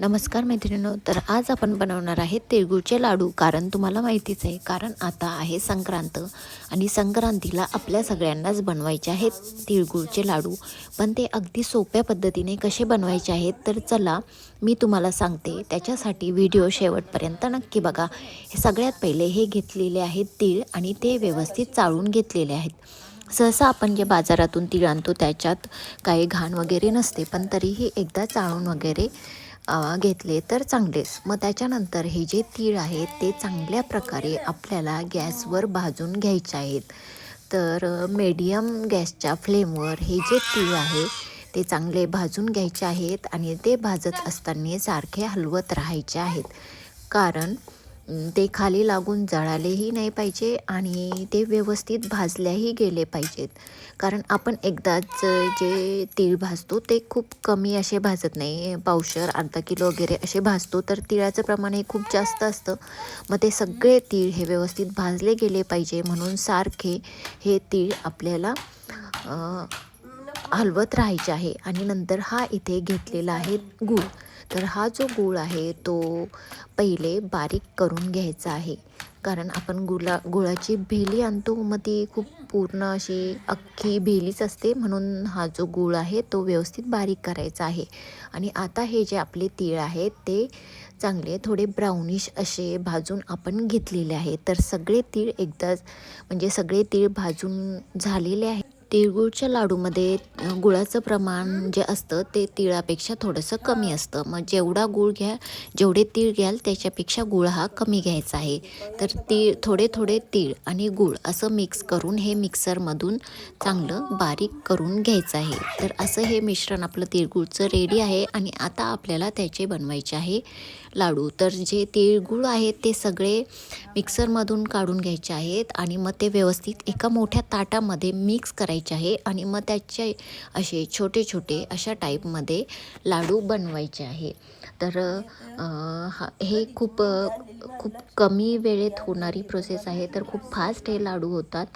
नमस्कार मैत्रिणींनो तर आज आपण बनवणार आहे तिळगुळचे लाडू. कारण तुम्हाला माहितीच आहे कारण आता आहे संक्रांत आणि संक्रांतीला आपल्या सगळ्यांनाच बनवायचे आहेत तिळगुळचे लाडू. पण ते अगदी सोप्या पद्धतीने कसे बनवायचे आहेत तर चला मी तुम्हाला सांगते. त्याच्यासाठी व्हिडिओ शेवटपर्यंत नक्की बघा. हे सगळ्यात पहिले हे घेतलेले आहेत तीळ आणि ते व्यवस्थित चाळून घेतलेले आहेत. सहसा आपण जे बाजारातून तीळ आणतो त्याच्यात काही घाण वगैरे नसते पण तरीही एकदा चाळून वगैरे घेतले तर चांगलेच. मग त्याच्यानंतर हे जे तीळ आहेत ते चांगल्या प्रकारे आपल्याला गॅसवर भाजून घ्यायचे आहेत. तर मीडियम गॅसच्या फ्लेमवर हे जे तीळ आहे ते चांगले भाजून घ्यायचे आहेत आणि ते भाजत असताना सारखे हलवत राहायचे आहेत. कारण ते खाली लागून जळालेही नाही पाहिजे आणि ते व्यवस्थित भाजल्याही गेले पाहिजेत. कारण आपण एकदाच जे तीळ भाजतो ते खूप कमी असे भाजत नाही. पावशर अर्धा किलो वगैरे असे भाजतो तर तिळाचं प्रमाण हे खूप जास्त असतं. मग ते सगळे तीळ हे व्यवस्थित भाजले गेले पाहिजे म्हणून सारखे हे तीळ आपल्याला हलवत राहायचे आहे. आणि नंतर हा इथे घेतलेला आहे गूळ. तर हा जो गूळ आहे तो पहिले बारीक करून घ्यायचा आहे. कारण आपण गुळा गुळाची भेली आणतो मग ती खूप पूर्ण अशी अख्खी भेलीच असते. म्हणून हा जो गूळ आहे तो व्यवस्थित बारीक करायचा आहे. आणि आता हे जे आपले तीळ आहेत ते चांगले थोडे ब्राउनिश असे भाजून आपण घेतलेले आहे. तर सगळे तीळ एकदाच म्हणजे सगळे तीळ भाजून झालेले आहे. तिळगुळच्या लाडूमध्ये गुळाचं प्रमाण जे असतं ते तिळापेक्षा थोडंसं कमी असतं. मग जेवढा गुळ घ्या जेवढे तीळ घ्याल त्याच्यापेक्षा गुळ हा कमी घ्यायचा आहे. तर तीळ थोडे थोडे तीळ आणि गुळ असं मिक्स करून हे मिक्सरमधून चांगलं बारीक करून घ्यायचं आहे. तर असं हे मिश्रण आपलं तिळगुळचं रेडी आहे आणि आता आपल्याला त्याचे बनवायचे आहे लाडू. तर जे तिळगुळ आहेत ते सगळे मिक्सरमधून काढून घ्यायचे आहेत आणि मग ते व्यवस्थित एका मोठ्या ताटामध्ये मिक्स करायचे आहे आणि मग त्याचे असे छोटे छोटे अशा टाईपमध्ये लाडू बनवायचे आहे. तर हा हे खूप खूप कमी वेळेत होणारी प्रोसेस आहे. तर खूप फास्ट हे लाडू होतात.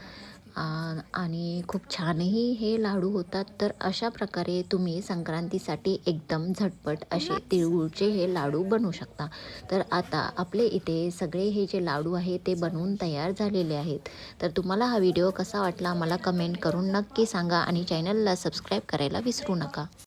आणि खूप छानही हे लाडू होतात. तर अशा प्रकारे तुम्ही संक्रांतीसाठी एकदम झटपट असे तिळगुळचे हे लाडू बनवू शकता. तर आता आपले इथे सगळे हे जे लाडू आहे ते बनवून तयार झालेले आहेत. तर तुम्हाला हा व्हिडिओ कसा वाटला मला कमेंट करून नक्की सांगा आणि चॅनलला सबस्क्राईब करायला विसरू नका.